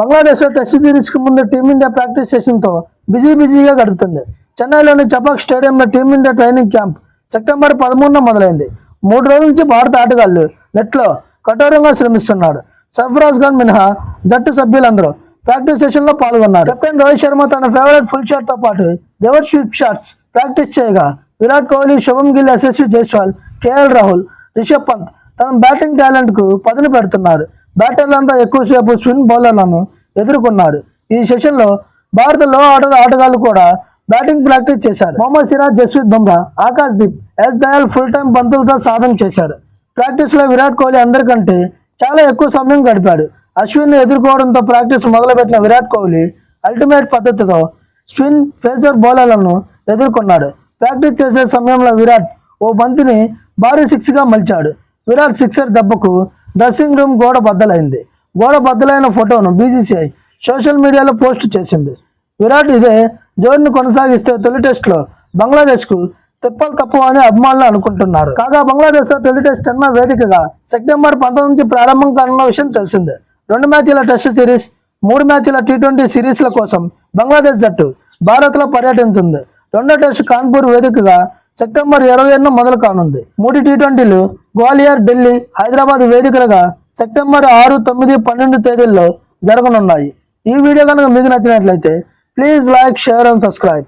Bangladesh test సిరీస్కి ముందు team India practice సెషన్తో busy బిజీగా గడుపుతుంది. చెన్నైలోని చపాక్ స్టేడియంలో టీమిండియా ట్రైనింగ్ క్యాంప్ సెప్టెంబర్ పదమూడున మొదలైంది. మూడు రోజుల నుంచి భారత ఆటగాళ్ళు నెట్లో కఠోరంగా శ్రమిస్తున్నారు. సర్ఫరాజ్ ఖాన్ మినహా జట్టు సభ్యులందరూ ప్రాక్టీస్ సెషన్లో పాల్గొన్నారు. కెప్టెన్ రోహిత్ శర్మ తన ఫేవరెట్ ఫుల్ షాట్తో పాటు దేవర్ స్వీప్ షాట్స్ ప్రాక్టీస్ చేయగా విరాట్ కోహ్లీ శుభం గిల్ యశస్వి జైస్వాల్ కేఎల్ రాహుల్ రిషబ్ పంత్ తన బ్యాటింగ్ టాలెంట్కు పదును పెడుతున్నారు. బ్యాటర్లంతా ఎక్కువసేపు స్పిన్ బౌలర్లను ఎదుర్కొన్నారు. ఈ సెషన్లో భారత లో ఆర్డర్ ఆటగాళ్ళు కూడా బ్యాటింగ్ ప్రాక్టీస్ చేశారు. Mohammed Siraj Jasprit Bumrah Akash Deep S Dayal full time బంతులతో సాధన చేశారు. ప్రాక్టీస్లో విరాట్ కోహ్లీ అందరికంటే చాలా ఎక్కువ సమయం గడిపాడు. అశ్విన్ ఎదుర్కోవడంతో ప్రాక్టీస్ మొదలుపెట్టిన విరాట్ కోహ్లీ అల్టిమేట్ పద్ధతితో స్పిన్ ఫేసర్ బౌలర్లను ఎదుర్కొన్నాడు. ప్రాక్టీస్ చేసే సమయంలో విరాట్ ఓ బంతిని భారీ సిక్స్గా మలిచాడు. విరాట్ సిక్సర్ దెబ్బకు డ్రెస్సింగ్ రూమ్ గోడ బద్దలైంది. గోడ బద్దలైన ఫోటోను బీసీసీఐ సోషల్ మీడియాలో పోస్ట్ చేసింది. విరాట్ ఇదే జోరుని కొనసాగిస్తే తొలి టెస్ట్లో బంగ్లాదేశ్కు తిప్పలు తప్పవు అని అభిమానులు అనుకుంటున్నారు. కాగా బంగ్లాదేశ్లో తొలి టెస్ట్ అన్న వేదికగా సెప్టెంబర్ పంతొమ్మిది నుంచి ప్రారంభం కానున్న విషయం తెలిసిందే. రెండు మ్యాచ్ల టెస్ట్ సిరీస్ మూడు మ్యాచ్ల టీ ట్వంటీ సిరీస్ల కోసం బంగ్లాదేశ్ జట్టు భారత్లో పర్యటించింది. రెండో టెస్ట్ కాన్పూర్ వేదికగా సెప్టెంబర్ ఇరవై ఏడున మొదలు కానుంది. మూడు టీ ట్వంటీలు గ్వాలియర్ ఢిల్లీ హైదరాబాద్ వేదికలుగా సెప్టెంబర్ ఆరు తొమ్మిది పన్నెండు తేదీల్లో జరగనున్నాయి. ఈ వీడియో కనుక మీకు నచ్చినట్లయితే please like share and subscribe